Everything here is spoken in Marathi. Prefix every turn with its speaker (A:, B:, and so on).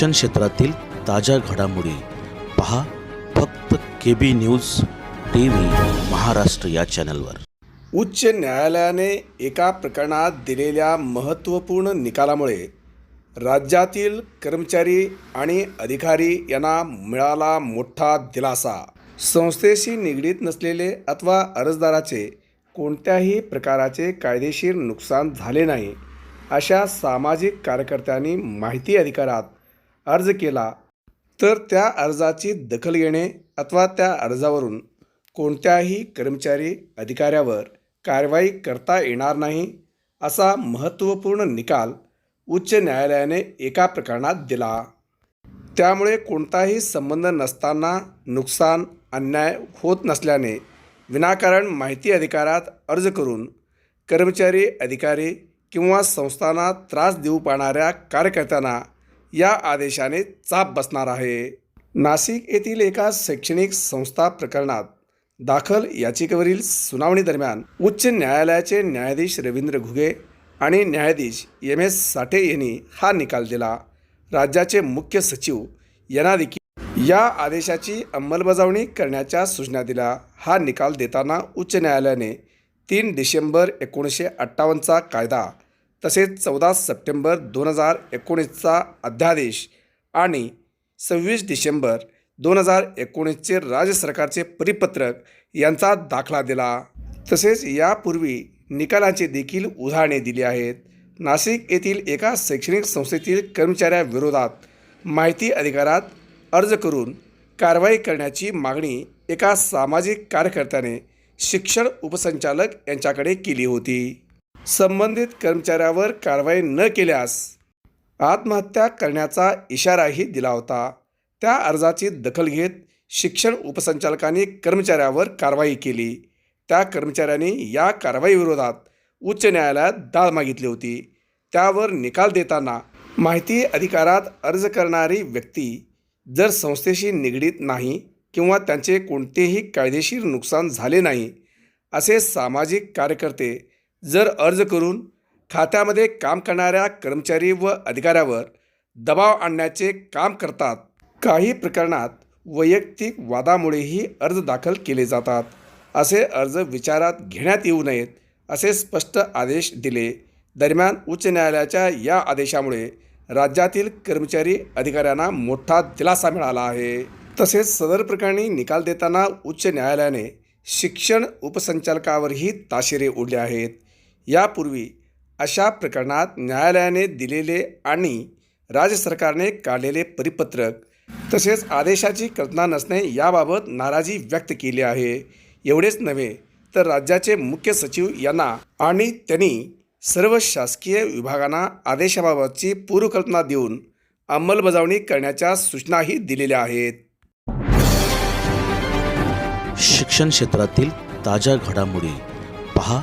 A: शिक्षण क्षेत्रातील ताज्या घडामोडी पहा फक्त K B news T V Maharashtra या चॅनलवर.
B: उच्च न्यायालयाने एका प्रकरणात दिलेल्या महत्त्वपूर्ण निकालामुळे राज्यातील कर्मचारी आणि अधिकारी यांना मिळाला मोठा दिलासा. संस्थेशी निगडीत नसलेले अथवा अर्जदाराचे कोणत्याही प्रकाराचे कायदेशीर नुकसान झाले नाही अशा सामाजिक कार्यकर्त्यांनी माहिती अधिकारात अर्ज केला तर त्या अर्जाची दखल घेणे अथवा त्या अर्जावरून कोणत्याही कर्मचारी अधिकाऱ्यावर कारवाई करता येणार नाही असा महत्त्वपूर्ण निकाल उच्च न्यायालयाने एका प्रकरणात दिला. त्यामुळे कोणताही संबंध नसताना नुकसान अन्याय होत नसल्याने विनाकारण माहिती अधिकारात अर्ज करून कर्मचारी अधिकारी किंवा संस्थांना त्रास देऊ पाहणाऱ्या कार्यकर्त्यांना या आदेशाने चाप बसणार आहे. नाशिक येथील एका शैक्षणिक संस्था प्रकरणात दाखल याचिकेवरील सुनावणीदरम्यान उच्च न्यायालयाचे न्यायाधीश रवींद्र घुगे आणि न्यायाधीश एम एस साठे यांनी हा निकाल दिला. राज्याचे मुख्य सचिव यांना देखील या आदेशाची अंमलबजावणी करण्याच्या सूचना दिल्या. हा निकाल देताना उच्च न्यायालयाने तीन डिसेंबर एकोणीसशे अठ्ठावन्नचा कायदा तसेच चौदा सप्टेंबर दोन हजार एकोणीसचा अध्यादेश आणि सव्वीस डिसेंबर दोन हजार एकोणीसचे राज्य सरकारचे परिपत्रक यांचा दाखला दिला. तसेच यापूर्वी निकालांची देखील उदाहरणे दिली आहेत. नाशिक येथील एका शैक्षणिक संस्थेतील कर्मचाऱ्याविरोधात माहिती अधिकारात अर्ज करून कारवाई करण्याची मागणी एका सामाजिक कार्यकर्त्याने शिक्षण उपसंचालक यांच्याकडे केली होती. संबंधित कर्मचाऱ्यावर कारवाई न केल्यास आत्महत्या करण्याचा इशाराही दिला होता. त्या अर्जाची दखल घेत शिक्षण उपसंचालकांनी कर्मचाऱ्यावर कारवाई केली. त्या कर्मचाऱ्यांनी या कारवाईविरोधात उच्च न्यायालयात दाद मागितली होती. त्यावर निकाल देताना माहिती अधिकारात अर्ज करणारी व्यक्ती जर संस्थेशी निगडीत नाही किंवा त्यांचे कोणतेही कायदेशीर नुकसान झाले नाही असे सामाजिक कार्यकर्ते जर अर्ज करून खात्यामध्ये काम करणाऱ्या कर्मचारी व अधिकाऱ्यावर दबाव आणण्याचे काम करतात काही प्रकरणात वैयक्तिक वादामुळेही अर्ज दाखल केले जातात असे अर्ज विचारात घेण्यात येऊ नयेत असे स्पष्ट आदेश दिले. दरम्यान उच्च न्यायालयाच्या या आदेशामुळे राज्यातील कर्मचारी अधिकाऱ्यांना मोठा दिलासा मिळाला आहे. तसेच सदर प्रकरणी निकाल देताना उच्च न्यायालयाने शिक्षण उपसंचालकावरही ताशेरे ओढले आहेत. यापूर्वी अशा प्रकरणात न्यायालयाने दिलेले आणि राज्य सरकारने काढलेले परिपत्रक तसेच आदेशाची कल्पना नसणे याबाबत नाराजी व्यक्त केली आहे. एवढेच नव्हे तर राज्याचे मुख्य सचिव यांना आणि त्यांनी सर्व शासकीय विभागांना आदेशाबाबतची पूर्वकल्पना देऊन अंमलबजावणी करण्याच्या सूचनाही दिलेल्या आहेत.
A: शिक्षण क्षेत्रातील ताज्या घडामोडी पहा